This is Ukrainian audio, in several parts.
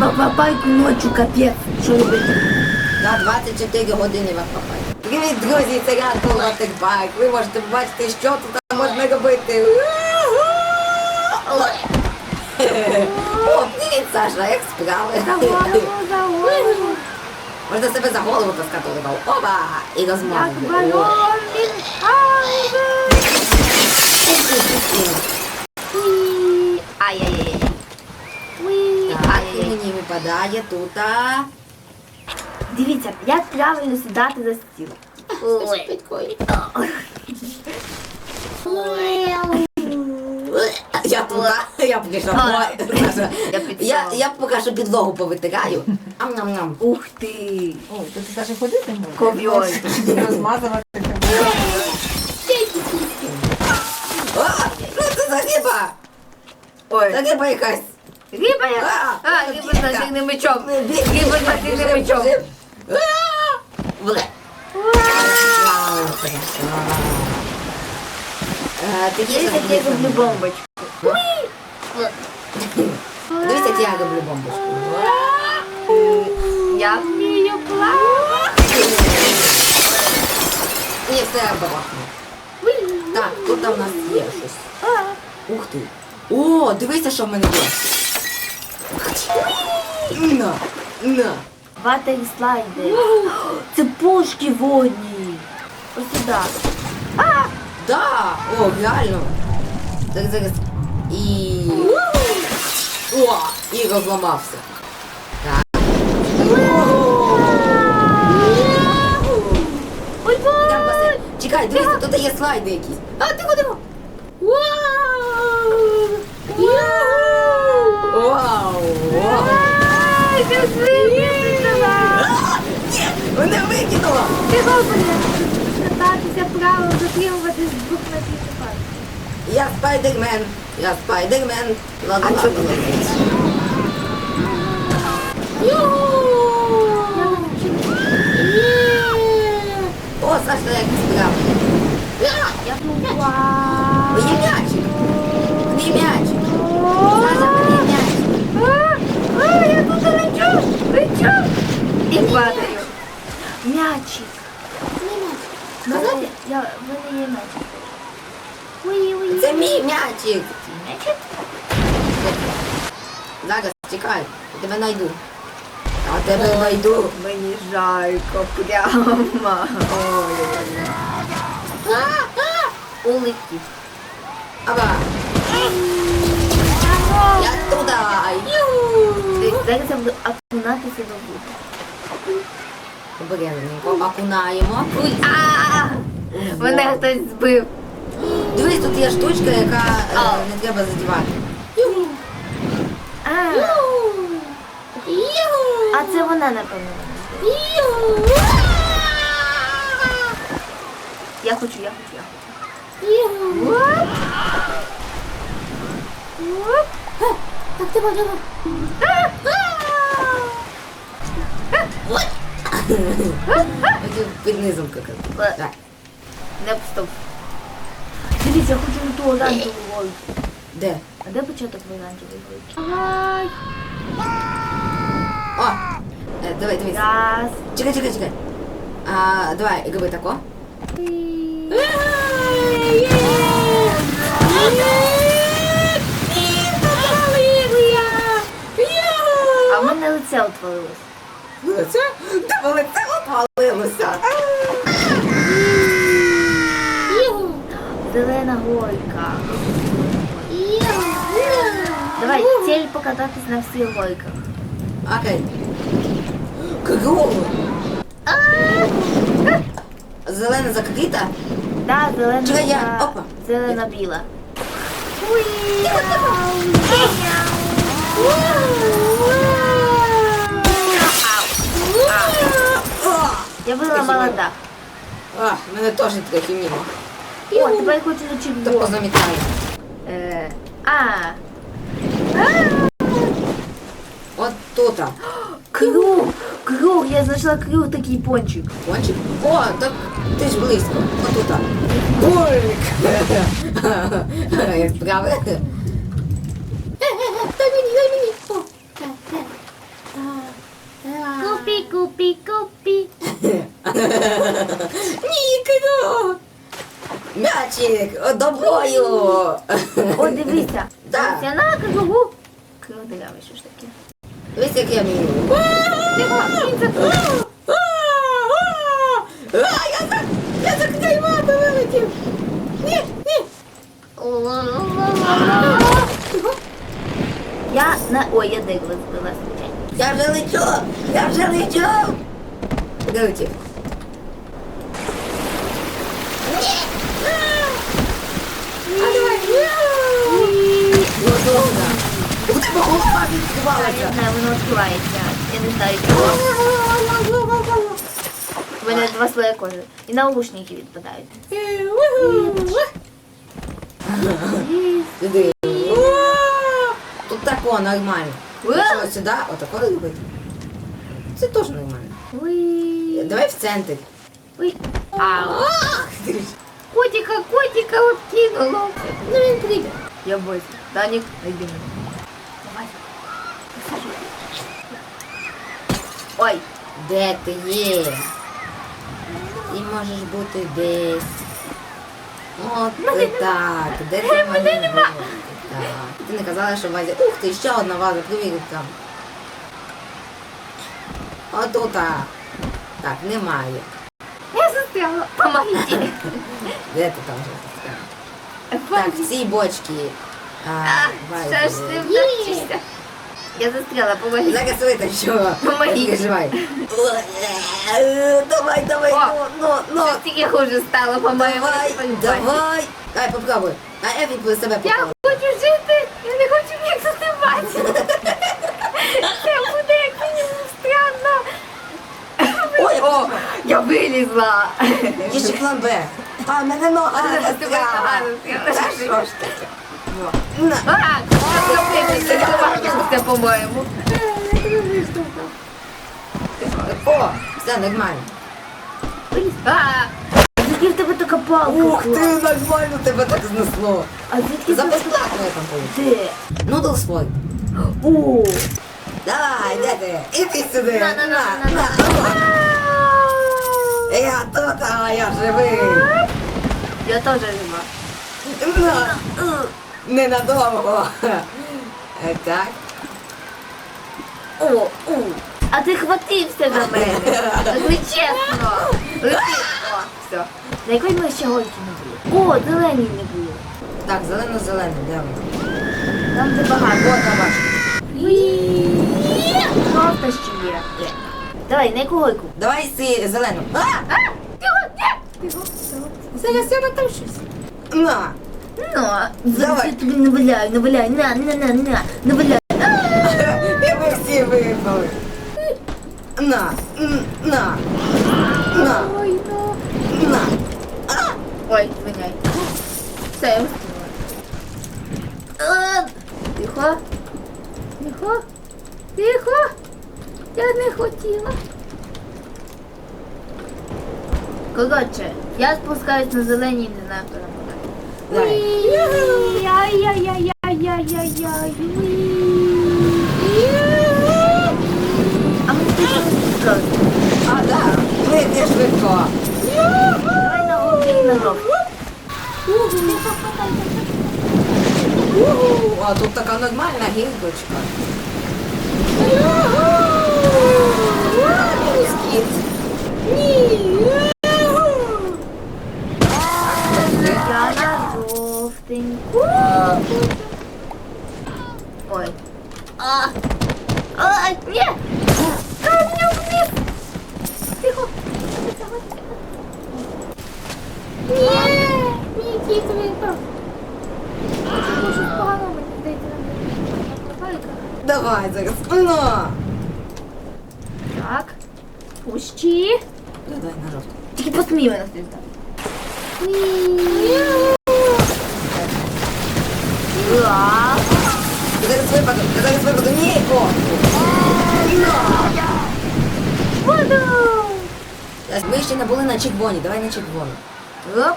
в аквапарку ночі, капець. Що робити? На 24 години в аквапарку. Привіт, друзі, це Ранко Waterpark. Ви можете побачити, що тут можна робити. О, привіт, Саша, як справи? Можна себе за голову таскати уливав. Опа! І Як балон він випадає тут. а, Дивіться, як правильно сідати за стіл. щось. Я тут, я. Ой, я Я, я поки що підлогу повитираю. Ам-нам-нам. Ух ти. О, то ти навіть ходити можеш? Ковьой. Розмазувати. О, що це за риба? Ой. Це риба якась. Риба як? А, А, риба з насильним мечом. Риба з насильним мечом. Бле. Е, Такі Дивіться, ж як я роблю бомбочку. Дивіться, як я роблю бомбочку. Я вмію плавати. Ні, все бабахну. Так, тут там у нас є щось. Ух ти. О, дивися, що в мене є. На, на. Ватері слайди. Це пушки водні. Ось сюди. Да! О, реально. Зараз, зараз. І. О! І розламався. Так. Ой, Там басейн. Чекай, дивися, тут є слайди якісь. А, диво, диво. Вау! Звільнила! Мене викинуло! Ти робиш? Кататися право, затримувати з двох метрів тепер. Я спайдермен. Я спайдермен. Ладно, ладно. Я О, Саша, як справа. Я тут. Мені м'ячик. Мені м'ячик. Саша, мені м'ячик. А, а, я тут лечу, лечу. І падаю. М'ячик. Мене- Я, в мене є м'ячик. Уї, уї. Це мій м'ячик. М'ячик? Зараз, чекай, я тебе найду. Я тебе найду. Мені жайко прямо. Ой. Улетів. Аба, я туди. Зараз я буду окунатися до воду. Обережненько окунаємо. Ой, а Мене хтось збив. Дивись, тут є штучка, яка е, не треба задівати. А, а це вона, напевно. Я хочу, я хочу, я хочу. Оп. Оп. Так, треба, треба. Під низом. Так. Не стоп. Дивіться, я хочу на ту оранжеву гойку. Де? А де початок оранжевої гойки? Ай. О! Е, давай, дивись. Раз. Чекай, чекай, чекай. А, давай, роби тако. А в мене лице отвалилось. Лице? Тебе лице отвалилося. Зелена гойка. Давай, цель покататись на всіх гойках. Окей. Круг. Зелена закрита. Да, зелена. Чекай, я- опа. Зелена біла. О! Я виламала Спасибо. дах. А, мене теж трохи мимо. О, тепер я хочу на То червону. позамітаю. Е, А. От тут. Круг! Круг! Я знайшла круг такий пончик. Кончик. О, так ти ж близько. Отут. Бульк. Як справи? Дай мені, дай мені. Купі, купі, купі. Нікно. М'ячик, доброю. О, дивіться. Так. На кругу. Кругу, ну, що ж таке. Дивись, як я вмію. Я так займати. Ні, ні. Я на... Ой, я дигло збилася. Я вже лечу, я вже лечу. Де летів? А давай. Удобно. У тебе голова відкривалася. знаю, воно відкривається. Я не знаю чого. У мене два слоя кожи. І наушники відпадають. Іди. Тут тако нормально. Якщо сюди, отако робити. Це теж нормально. Ой. Давай в центр. Ой. Ау. Ах, ти ж. Котика, котика откинуло. Ну він прийде. Я боюсь. Данік, найди мене. Давай. Посажу. Ой. Де ти є? Ти можеш бути десь. От ти так. Де ти можеш бути? Так. Ти не казала, що в вазі. Ух ти, ще одна ваза, привіт там. Отута. Так, немає. Я застряла. Помогите. Де ти там вже? Так, в цій бочці. Що ж ти вазі. вдачишся? Я застряла, помогите. Зараз витащу. Помогіть. Не переживай. Давай, давай, О. ну, ну, ну. Тільки хуже стало, по-моєму. Давай, давай. Давай, попробуй. А Ефі по себе Я попробуй. хочу жити, я не хочу ніяк застрибати. Це буде як мінімум странно. Ой, О, я вилізла. Є ще план Б. А, мене нога. Та що ж таке? На. А, це це по-моєму. О, все нормально. А, звідки в тебе така палка? Ух ти, нормально тебе так знесло. А звідки За ти? безплатно я там получив. Де? Нудл свой. О, Давай, де ти? Іди сюди. На, на, на, на, на. Я тут, а я живий. Я теж жива. На. Ненадовго. Так. О, о. А ти хватився до мене. Це чесно. Лети. О, все. На якої ми ще гойки не було? О, зелені не було. Так, зелено-зелений, де воно? Там де багато. Вот давай. Жовта ще є. Давай, на яку гойку? Давай си зелену. А! А. Тихо. Зараз я там щось. На. Ну, Давай. я тобі наваляю, наваляю, на, на, на, на, наваляю. І ми всі випали. На. М, На. На. Ой, ну. На. Ой, звиняй. Все, я встигла. А, Тихо. Тихо. Тихо. Я не хотіла. Коротше, я спускаюсь на зелені і не знаю, там Ай-яй-яй-яй-яй-яй-яй. А ми ти? А, да. Ми швидко. Давай на. О, тут така нормальна гілочка. Ой. А! А, ні! Давай зараз. Ну. Так. Пущі. Давай на жовту. Тільки посмій мене стріляти. Зараз випаду. Зараз випаду. Ні. О. Воду! Ми ще не були на червоні. Давай на червоні. Оп.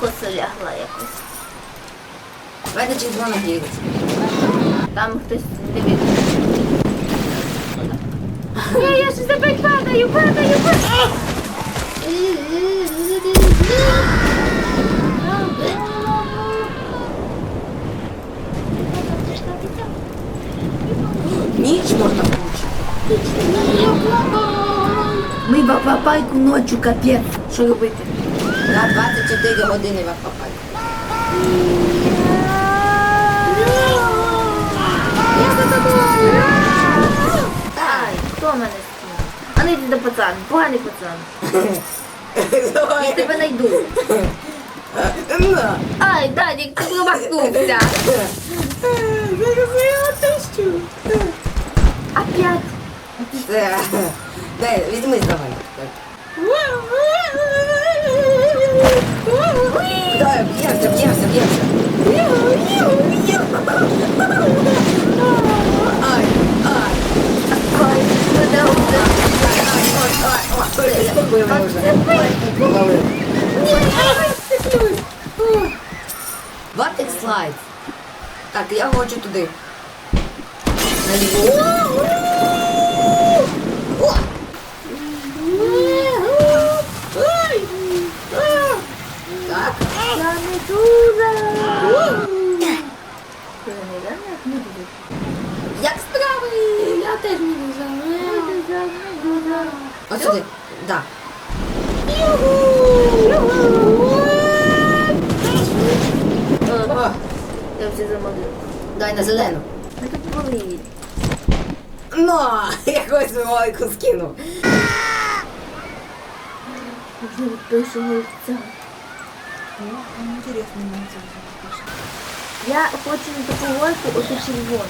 Коса лягла якось. Давай на червону гілочку. Там хтось дивиться. Ні, я, я щось опять падаю, падаю, падаю. Ніч можна получити. Ми в аквапайку ночі капець. Що робити? На 24 години в аквапайку. Хто мене скинув? А не йди до пацан, поганий пацан. Я тебе найду. На. Ай, Данік, ти промахнувся. Опять. Все. Дай, візьми давай. Давай, б'ємося, б'ємося, б'ємося. Ай, ай. Ой, мене вже. Спокійно вже. Повалив. Ватик слайд. Так, я хочу туди. Так. Я не дуже. Як справи? Я теж не дуже. Дуже. Ось сюди. Да. О, Я вже замовив. дай на зелену. Ну тут болить. Ну, якось велику скинув. Вже від першого лиця. Інтересно, мені це вже. Я хочу на таку гойку, ото червону.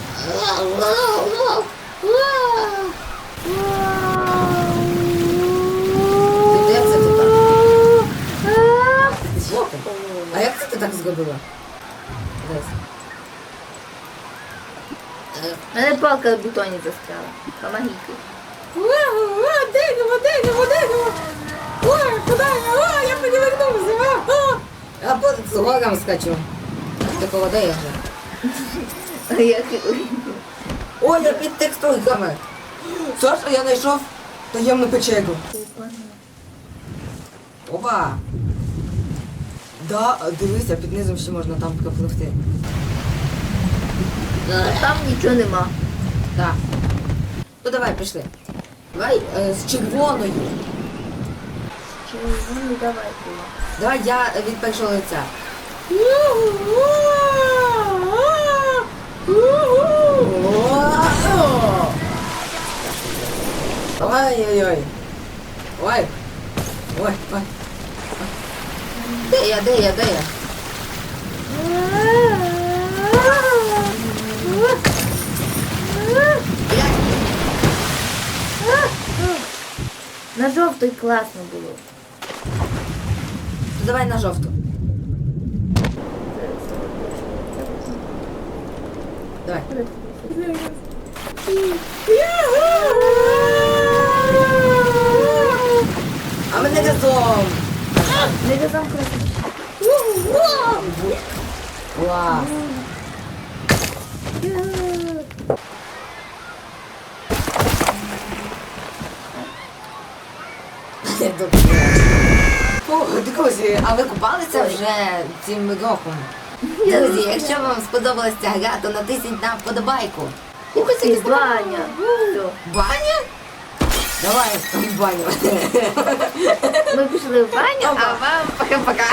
Жопа. А як це ти так зробила? Мене палка в бетоні застряла. Помогите. Дерево, дерево, дерево! Ой, куди я? Ой, я перевернувся! А потім з гором скачу. Такого де я вже? А я Ой, я під текстурками. Саша, я знайшов таємну печеру. Опа! Да, дивися, під низом ще можна там пропливти. Там нічого нема. Так. Ну давай, пішли. Давай е, з червоною. Червону давай туди. Давай я від першого лиця. Ой-ой-ой. Ой. Ой, ой. Де я, де я, де я? На жовтий класно було. Давай на жовту. Давай. А мене разом. Не разом красиво. Клас. О, друзі, а ви купалися вже цим роком? Друзі, якщо вам сподобалася гра, то натисніть на вподобайку. Баня. Баня? Давай в баню. Ми пішли в баню, а вам Пока-пока.